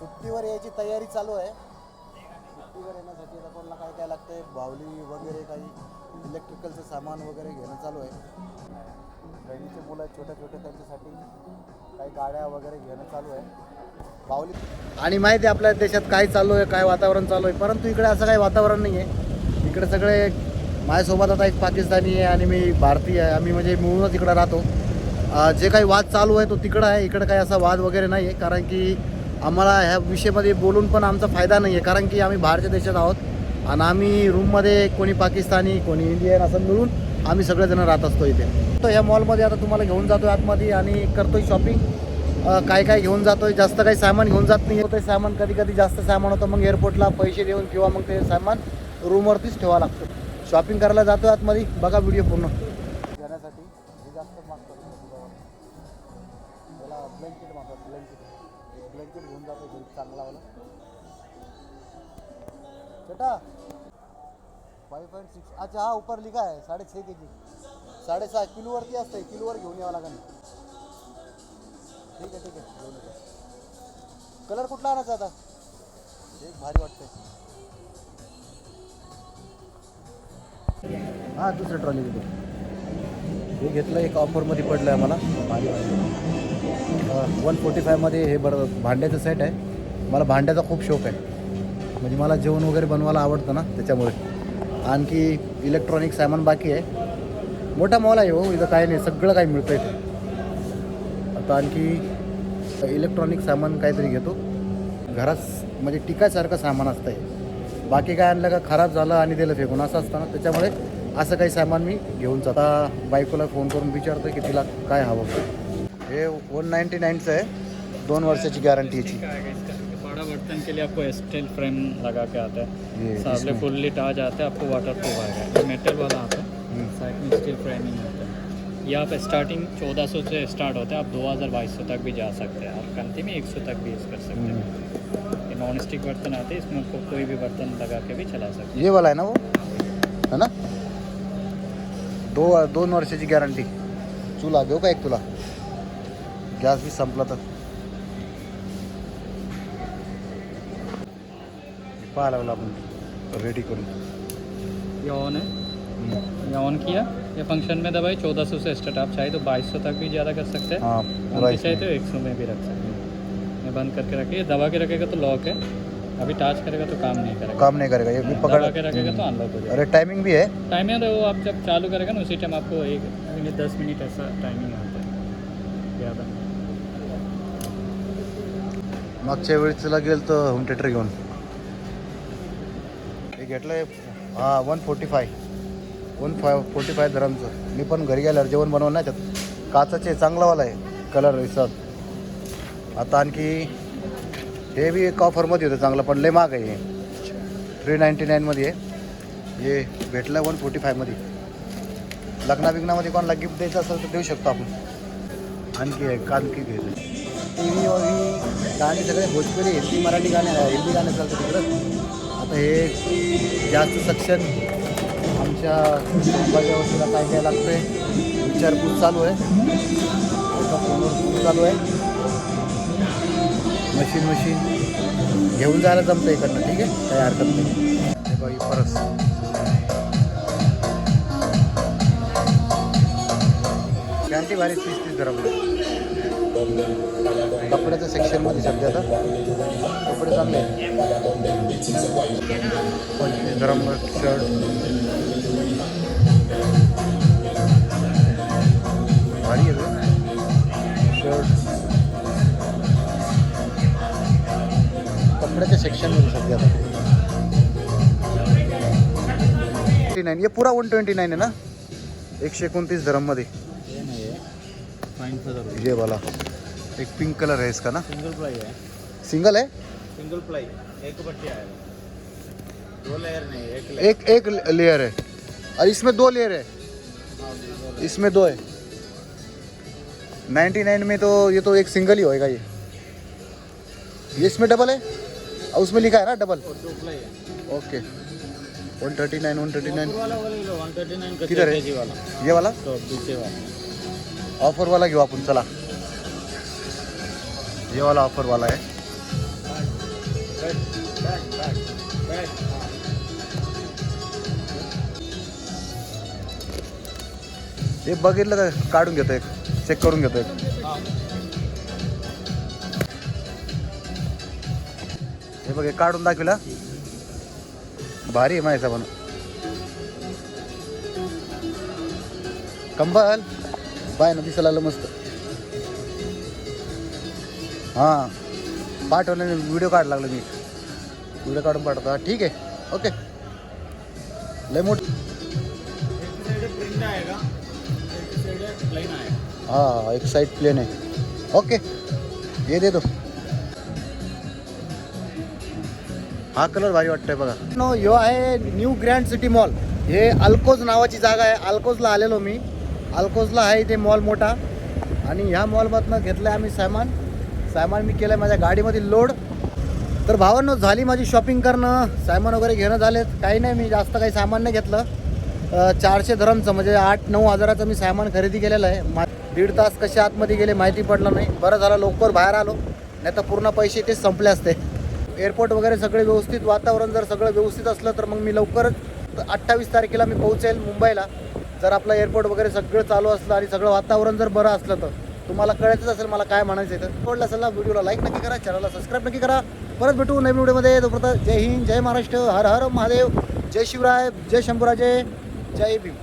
सुट्टीवर यायची तयारी चालू आहे. सुट्टीवर येण्यासाठी आता कोणाला काय काय लागतंय बावली वगैरे काही इलेक्ट्रिकलचं सामान वगैरे घेणं चालू आहे. बहिणीचे मुलं आहेत छोट्या छोट्या त्यांच्यासाठी काही गाड्या वगैरे घेणं चालू आहे. बावली आणि माहिती आहे आपल्या देशात काय चालू आहे काय वातावरण चालू आहे परंतु इकडे असं काही वातावरण नाही आहे. इकडे सगळे माझ्यासोबत आता एक पाकिस्तानी आहे आणि मी भारतीय आहे. आम्ही म्हणजे मिळूनच इकडं राहतो. जे काही वाद चालू आहे तो तिकडं आहे इकडं काही असा वाद वगैरे नाही आहे. कारण की आम्हाला ह्या विषयामध्ये बोलून पण आमचा फायदा नाही आहे कारण की आम्ही बाहेरच्या देशात आहोत आणि आम्ही रूममध्ये कोणी पाकिस्तानी कोणी इंडियन असं मिळून आम्ही सगळेजण राहत असतो इथे. तर ह्या मॉलमध्ये आता तुम्हाला घेऊन जातो आतमध्ये आणि करतोय शॉपिंग. काय काय घेऊन जातो आहे जास्त काही सामान घेऊन जात नाही. ते सामान कधी कधी जास्त सामान होतं मग एअरपोर्टला पैसे देऊन किंवा मग ते सामान रूमवरतीच ठेवावं लागतं. शॉपिंग करायला जातो आहे आतमध्ये. बघा व्हिडिओ पूर्ण. जाण्यासाठी जास्त मागतो ब्लँकेट घेऊन जातो घरी चांगलावाला बेटा फाईव्ह पॉईंट सिक्स अच्छा हा उपरली लिखा आहे के जी साडेसहा किलोवरती असतंय किलोवर घेऊन यावं लागेल. ठीक आहे ठीक आहे. घेऊन येतो. कलर कुठला आणायचा आता? एक भारी वाटतंय. हां दुसरं ट्रॉली घेतो हे घेतलं एक ऑफरमध्ये पडलं आहे मला भारी वाटतं वन फोर्टी फायमध्ये हे बरं भांड्याचं सेट आहे. मला भांड्याचा खूप शौक आहे. म्हणजे मला जेवण वगैरे बनवायला आवडतं ना त्याच्यामुळे. आणखी इलेक्ट्रॉनिक सामान बाकी आहे. मोठा मॉल आहे हो इथं काय नाही सगळं काही मिळतं इथे. आता आणखी इलेक्ट्रॉनिक सामान काहीतरी घेतो. घरात म्हणजे टिकायसारखं सामान असतं आहे बाकी काय आणलं का खराब झालं आणि दिलं फेकून असं असतं ना. त्याच्यामुळे असं काही सामान मी घेऊन जाता. बायकोला फोन करून विचारतो की तिला काय हवं. हे वन नाईन्टी नाईनचं आहे दोन वर्षाची गॅरंटी याची बड़ा बर्तन के लिए आपको स्टील फ्रेम लगा के आता है। ये सामने इसमें। फुल लिट आ जाता है आपको वाटर प्रूफ आएगा ये मेटल वाला आता है। हम्म। साइड में स्टील फ्रेमिंग आता है। ये आप स्टार्टिंग 1400 से स्टार्ट होता है आप 2000 2200 तक भी जा सकते हैं। और कंती में 100 तक भी यूज़ कर सकते हैं। ये नॉन स्टिक बर्तन आते हैं इसमें आपको कोई भी बर्तन लगा के भी चला सकते ये वाला आहे ना वो? है ना? दो दोन वर्षाची गॅरंटी चुला घेऊ का एक तुला गॅस बी संपला तर पाहा लागला आपण रेडी करून ये ऑन है। ये ऑन किया। ये फ़ंक्शन में दबाई 1400 से स्टार्ट आप चाहे तो 2200 तक भी ज़्यादा कर सकते हैं। हाँ चाहे तो इसमें। एक सौ में भी रख सकते हैं। मैं बंद करके रखिए दबा के रखेगा तो लॉक है। अभी टच करेगा तो काम नहीं करेगा। काम नहीं करेगा। ये भी पकड़ के रखेगा तो अनलॉक हो जाएगा। अरे टाइमिंग भी है। टाइमिंग तो वो आप जब चालू करेगा ना उसी टाइम आपको एक मिनट दस मिनट ऐसा टाइमिंग आता है। ज़्यादा। मागच्या वेळेस तुला गेल तर होम थिएटर घेऊन. हे घेतलंय हा one forty five one five forty five धरमचं मी पण घरी गेल्यावर जेवण बनवून नाही त्यात काचाचे चांगलावाला आहे कलर रिसत आता आणखी हे बी एक ऑफरमध्ये होतं चांगलं पण लय महाग आहे हे. थ्री नाईन्टी नाईनमध्ये आहे. हे भेटलं वन फोर्टी फायमध्ये लग्ना बिग्नामध्ये कोणाला गिफ्ट द्यायचं असेल तर देऊ शकतो आपण. आणखी आहे आणखी घ्यायचं. टी व्ही वही गाणी सगळे भोजपुरी हिंदी मराठी गाणे हिंदी गाणे चालतं तिकडं आता हे जास्त सक्षम आमच्या कुटुंबाच्या काय काय लागतं आहे विचारपूस चालू आहे. एका फोनवर फोन चालू आहे. मशीन मशीन घेऊन जायला जमतं इकडनं ठीक आहे? काही हरकत नाही. बाई परत. कॅन्टी भारी तीस तीस गरम. कपड्याच्या सेक्शनमध्ये सध्या आता. कपडे चांगले आहेत गरम शर्ट भारी आहे शर्ट कपड्याच्या सेक्शनमध्ये सध्या आता. नाईन हे पुरा वन ट्वेंटी नाईन आहे ना? एकशे एकोणतीस धरममध्ये. हज़ार ये वाला। एक पिंक कलर है इसका ना। सिंगल प्लाई है। सिंगल है? सिंगल प्लाई एक पट्टी आएगा दो लेयर नहीं एक एक एक लेयर है। और इसमें दो लेयर है। इसमें दो है। 99 में तो ये तो एक सिंगल ही होएगा ये। ये इसमें डबल है? और उसमें लिखा है ना डबल ओके 139 139 वाला वाला ले लो वन थर्टी नाइन किधर है? ये वाला? तो पीछे वाला। ऑफरवाला घेऊ आपण चला. जेवाला वाला आहे. वाला हे बघितलं तर काढून घेतो एक. चेक करून घेतो एक. हे बघ काढून दाखविला. भारी आहे माझ्या पण कंबल. बाय ना दिसायला आलं मस्त. हां. पाठवलं व्हिडिओ काढ लागलो मी. व्हिडिओ काढून पाठवतो. ठीक आहे. ओके लय मोठ. हा एक साईड प्लेन आहे. ओके ये देतो हा कलर भारी वाटतोय बघा. नो यो आहे न्यू ग्रँड सिटी मॉल हे अल्कोज नावाची जागा आहे. अल्कोजला आलेलो मी. अल्कोजला आहे इथे मॉल मोठा. आणि ह्या मॉलमधनं घेतलं आहे आम्ही सामान. सामान मी केलं आहे माझ्या गाडीमध्ये लोड. तर भावांनो झाली माझी शॉपिंग करणं. सामान वगैरे घेणं झालेत. काही नाही मी जास्त काही सामान नाही घेतलं. चारशे धरमचं म्हणजे आठ नऊ हजाराचं मी सामान खरेदी केलेलं आहे. मा दीड तास कसे आतमध्ये गेले माहिती पडलं नाही. बरं झालं लवकर बाहेर आलो. नाही तर पूर्ण पैसे ते संपले असते. एअरपोर्ट वगैरे सगळे व्यवस्थित वातावरण जर सगळं व्यवस्थित असलं तर मग मी लवकरच अठ्ठावीस तारखेला मी पोहोचेल मुंबईला. जर आपलं एअरपोर्ट वगैरे सगळं चालू असलं आणि सगळं वातावरण जर बरं असलं तर तुम्हाला कळायचंच असेल मला काय म्हणायचं आहे. तर आवडलं असेल ना व्हिडिओला लाईक नक्की करा चॅनलला सबस्क्राईब नक्की करा. परत भेटू नवीन व्हिडिओमध्ये. तोपर्यंत जय हिंद जय महाराष्ट्र हर हर महादेव जय शिवराय जय शंभूराजे जय भीम.